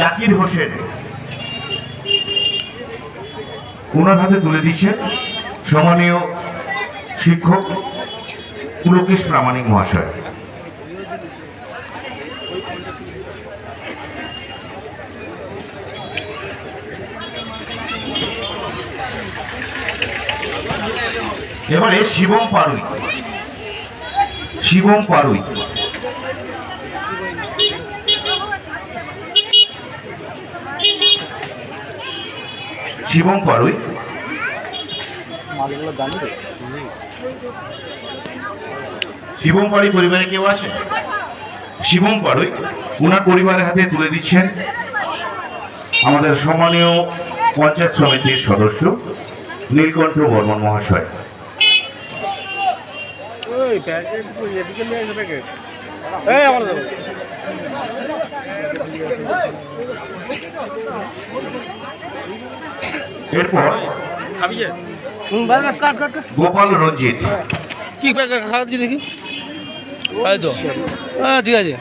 জাকির হোসেন। ওনার হাতে তুলে দিচ্ছেন সম্মানীয় শিক্ষক পুলকেশ প্রামাণিক মহাশয়। এবারে শিবম পারুই। শিবম পারুই। শিবম পারুই শিবম পাড়ি পরিবারে কেউ আছে? শিবম পাড়ই ওনার পরিবারের হাতে তুলে দিচ্ছেন আমাদের সম্মানীয় পঞ্চায়েত সমিতির সদস্য নীলকণ্ঠ বর্মন মহাশয়। এই আমার এরপর গোপাল রঞ্জিত। কি খাওয়াচ্ছি দেখি? এই তো হ্যাঁ ঠিক আছে।